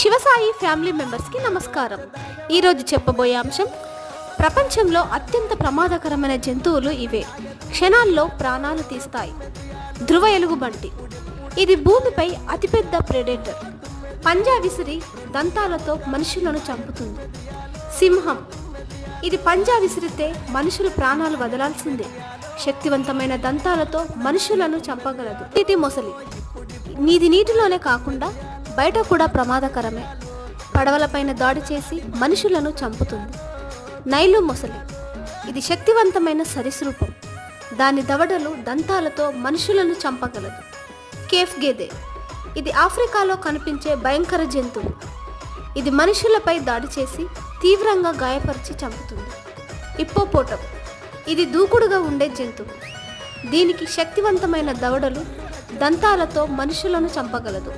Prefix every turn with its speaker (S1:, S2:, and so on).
S1: Shivasai family మెంబర్స్కి నమస్కారం. ఈరోజు చెప్పబోయే అంశం ప్రపంచంలో అత్యంత ప్రమాదకరమైన జంతువులు ఇవే. క్షణాల్లో ప్రాణాలు తీస్తాయి. ధృవ ఎలుగుబంటి. ఇది భూమిపై అతిపెద్ద ప్రెడేటర్. పంజా విసిరి దంతాలతో మనుషులను చంపుతుంది. సింహం. ఇది పంజా విసిరితే మనుషులు ప్రాణాలు వదలాల్సిందే. శక్తివంతమైన దంతాలతో మనుషులను చంపగలదు. ఇది మొసలి. నీది నీటిలోనే కాకుండా బయట కూడా ప్రమాదకరమే. పడవలపైన దాడి చేసి మనుషులను చంపుతుంది. నైలు మొసలి. ఇది శక్తివంతమైన సరీసృపం. దాని దవడలు దంతాలతో మనుషులను చంపగలదు. కేఫ్ గేదె. ఇది ఆఫ్రికాలో కనిపించే భయంకర జంతువు. ఇది మనుషులపై దాడి చేసి తీవ్రంగా గాయపరిచి చంపుతుంది. ఇప్పోపోటం ఇది దూకుడుగా ఉండే జంతువు. దీనికి శక్తివంతమైన దవడలు దంతాలతో మనుషులను చంపగలదు.